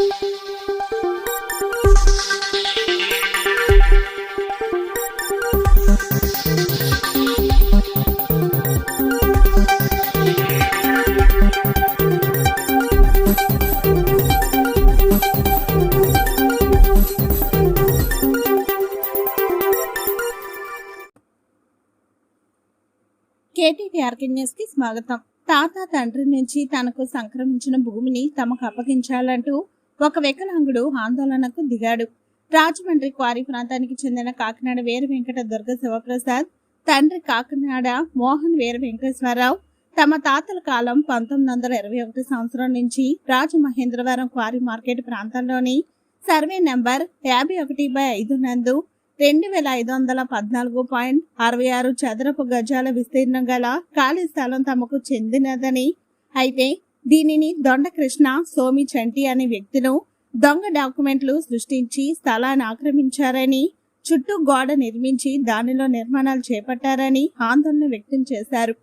కేటీఆర్కే న్యూస్కి స్వాగతం. తాత తండ్రి నుంచి తనకు సంక్రమించిన భూమిని తమకు అప్పగించాలంటూ ఒక వికలాంగుడు ఆందోళనకు దిగాడు. రాజమండ్రి క్వారీ ప్రాంతానికి చెందిన కాకినాడ వీర వెంకట దుర్గ శివప్రసాద్ తండ్రి కాకినాడ మోహన్ వీర వెంకటేశ్వరరావు తమ తాతల కాలం పంతొమ్మిది వందల ఇరవై ఒకటి సంవత్సరం నుంచి రాజమహేంద్రవరం క్వారీ మార్కెట్ ప్రాంతంలోని సర్వే నెంబర్ యాభై ఒకటి బై ఐదు నందు రెండు వేల ఐదు వందల పద్నాలుగు పాయింట్ అరవై ఆరు చదరపు గజాల విస్తీర్ణం గల ఖాళీ స్థలం తమకు చెందినదని అయితే దీనిని దొండకృష్ణ సోమి చంటి అనే వ్యక్తులు దొంగ డాక్యుమెంట్లు సృష్టించి స్థలాన్ని ఆక్రమించారని చుట్టూ గోడ నిర్మించి దానిలో నిర్మాణాలు చేపట్టారని ఆందోళన వ్యక్తం చేశారు.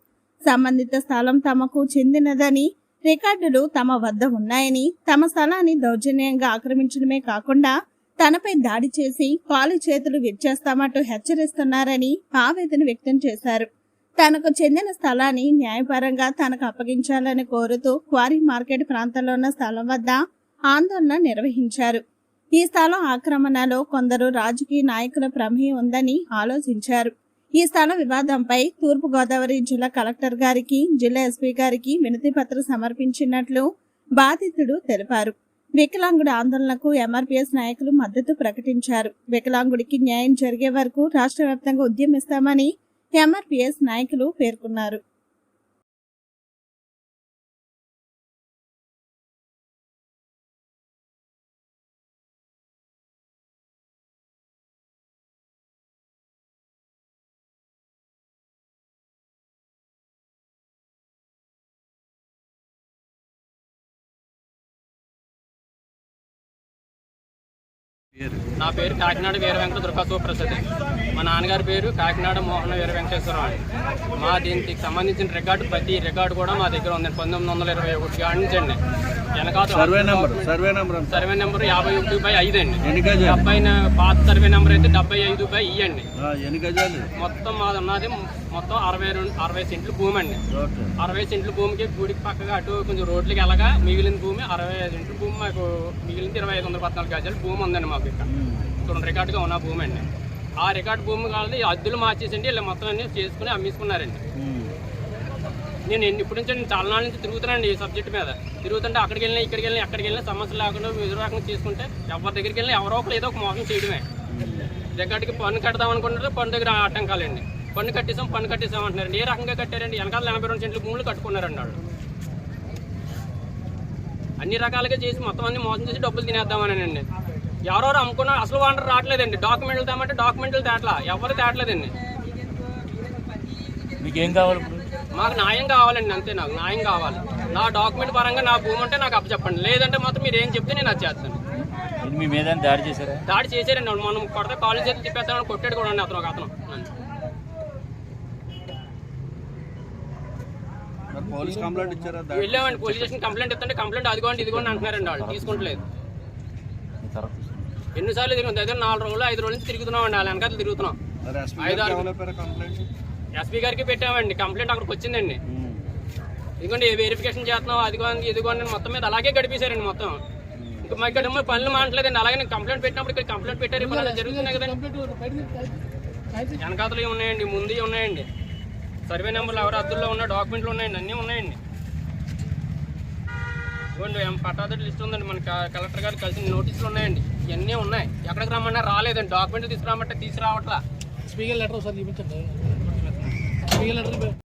సంబంధిత స్థలం తమకు చెందినదని రికార్డులు తమ వద్ద ఉన్నాయని తమ స్థలాన్ని దౌర్జన్యంగా ఆక్రమించడమే కాకుండా తనపై దాడి చేసి కాలు చేతులు విచ్చేస్తామంటూ హెచ్చరిస్తున్నారని ఆవేదన వ్యక్తం చేశారు. తనకు చెందిన స్థలాన్ని న్యాయపరంగా తనకు అప్పగించాలని కోరుతూ క్వారీ మార్కెట్ ప్రాంతంలో ఉన్న స్థలం వద్ద ఆందోళన నిర్వహించారు. ఈ స్థలం ఆక్రమణలో కొందరు రాజకీయ నాయకుల ప్రమేయం ఉందని ఆలోచించారు. ఈ స్థల వివాదంపై తూర్పు గోదావరి జిల్లా కలెక్టర్ గారికి జిల్లా ఎస్పీ గారికి వినతి పత్రం సమర్పించినట్లు బాధితుడు తెలిపారు. వికలాంగుడి ఆందోళనకు ఎంఆర్పీఎస్ నాయకులు మద్దతు ప్రకటించారు. వికలాంగుడికి న్యాయం జరిగే వరకు రాష్ట్ర వ్యాప్తంగా ఉద్యమిస్తామని ఎంఆర్పీఎస్ నాయకులు పేర్కొన్నారు. నా పేరు కాకినాడ వీర వెంకట దుర్గా సుప్రసాద్ మా నాన్నగారి పేరు కాకినాడ మోహన వీర వెంకటేశ్వరరావు మా దీనికి సంబంధించిన రికార్డు ప్రతి రికార్డు కూడా మా దగ్గర ఉంది. పంతొమ్మిది వందల ఇరవై ఒకటి కాడి నుంచి అండి. Survey number survey number? Survey number యాభై ఒకటి బై ఐదు అండి. ఎన్ని గజాలు డెబ్బై పాత సర్వే నెంబర్ అయితే డెబ్బై ఐదు బై ఈ అండి ఆ, ఎన్ని గజాలు మొత్తం మాది ఉన్నది మొత్తం అరవై రెండు అరవై సెంట్లు భూమి అండి. అరవై సెంట్ల భూమికి గుడికి పక్కగా అటు కొంచెం రోడ్లకి వెళ్ళగా మిగిలిన భూమి అరవై ఐదు సెంట్ల భూమి మాకు మిగిలిన ఇరవై ఐదు వందల పద్నాలుగు గజాల భూమి ఉందండి మాకు ఇక్కడ. ఇక్కడ రికార్డుగా ఉన్న భూమి అండి. ఆ రికార్డు భూమి కావాలి అద్దులు మార్చేసండి ఇలా మొత్తం అన్ని చేసుకుని అమ్మేసుకున్నారండి. నేను ఎన్ని ఇప్పటి నుంచి నేను చాలా నాళ్ళ నుంచి తిరుగుతున్నాను ఈ సబ్జెక్ట్ మీద. తిరుగుతుంటే అక్కడికి వెళ్ళినా ఇక్కడికి వెళ్ళినా ఎక్కడికి వెళ్ళినా సమస్య లేకుండా ఎదురు రకంగా చేసుకుంటే ఎవరి దగ్గరికి వెళ్ళినా ఎవరో ఒకరు ఏదో ఒక మోసం చేయడమే. దగ్గరికి పన్ను కడదాం అనుకుంటారు పన్ను దగ్గర ఆటంకాలండి. పన్ను కట్టేసాం పన్ను కట్టేసాం అంటున్నారండి. ఏ రకంగా కట్టారండి? వెనకాల ఎనభై రెండు సెంట్లు భూములు కట్టుకున్నారండి వాళ్ళు. అన్ని రకాలుగా చేసి మొత్తం అన్ని మోసం చేసి డబ్బులు తినేద్దామనండి ఎవరెవరు అమ్ముకున్నారు అసలు వాంటర్ రావట్లేదండి. డాక్యుమెంట్లు తేమంటే డాక్యుమెంట్లు తేట్లా. ఎవరు తేట్లేదండి. మీకేం కావాలి మాకు న్యాయం కావాలండి అంతే నాకు న్యాయం కావాలి. నా డాక్యుమెంట్ పరంగా నా భూమి ఉంటే నాకు అప్పచెప్పండి. లేదంటే మాత్రం మీరు ఏం చెప్తే నేను అది చేస్తాను. ఇది మీ మీద దాడి చేశారా? దాడి చేశారండి. మనం కొడితే కాలేజ్ చేతి తిప్పేస్తామని కొట్టాడు కూడా అండి అతను ఒక అతను. వెళ్ళామండి పోలీస్ స్టేషన్ కంప్లైంట్ ఇస్తుంటే కంప్లైంట్ అదిగోండి ఇదిగోండి అంటున్నారండి వాళ్ళు. తీసుకుంటలేదు. ఎన్నిసార్లు తిరిగి? దగ్గర నాలుగు రోజులు ఐదు రోజుల నుంచి తిరుగుతున్నాం. అండి వాళ్ళ వెనకాల తిరుగుతున్నాం ఐదు ఆరు- ఎస్పీ గారికి పెట్టామండి. కంప్లైంట్ అక్కడికి వచ్చిందండి. ఇదిగోండి వెరిఫికేషన్ చేస్తున్నాం అదిగోండి ఇదిగోండి మొత్తం మీద అలాగే గడిపేశారండి మొత్తం. ఇంకా మా ఇక్కడ పనులు మానట్లేదండి. అలాగే నేను కంప్లైంట్ పెట్టినప్పుడు ఇక్కడ కంప్లైంట్ పెట్టారు. ఇప్పుడు అలా జరుగుతున్నాయి కదండి. వెనకాతలు ఉన్నాయండి ముందు ఉన్నాయండి. సర్వే నెంబర్లు ఎవరి అద్దుల్లో ఉన్న డాక్యుమెంట్లు ఉన్నాయండి అన్నీ ఉన్నాయండి. ఇవ్వండి ఏం పట్టాదారు లిస్ట్ ఉందండి. మన కలెక్టర్ గారు కలిసిన నోటీసులు ఉన్నాయండి. ఇవన్నీ ఉన్నాయి. ఎక్కడికి రమ్మన్నా రాలేదండి. డాక్యుమెంట్ తీసుకురామంటే తీసుకురావట్లా. స్పీకర్ లెటర్ ఒకసారి చూపించండి. Speaker letter